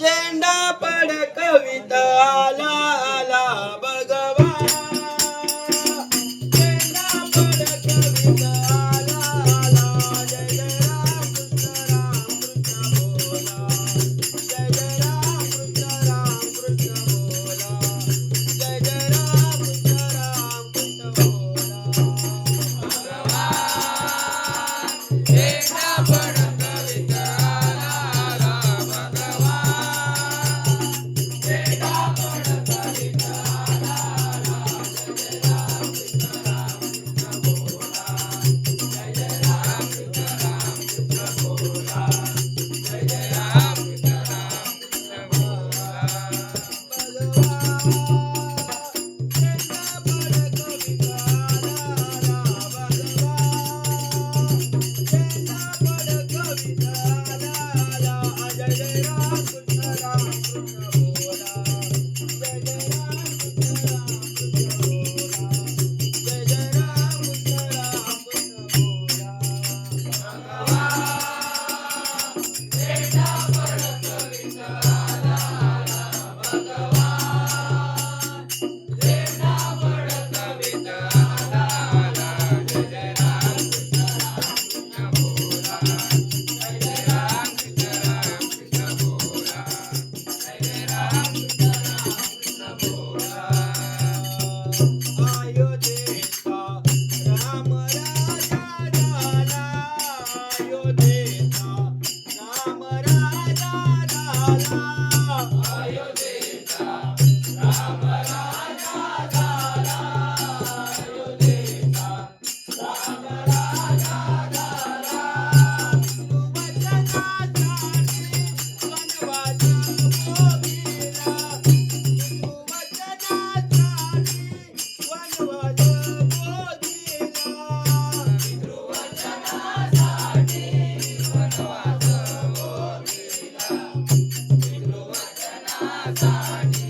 झेंडा पड कविता आला आला Azadi.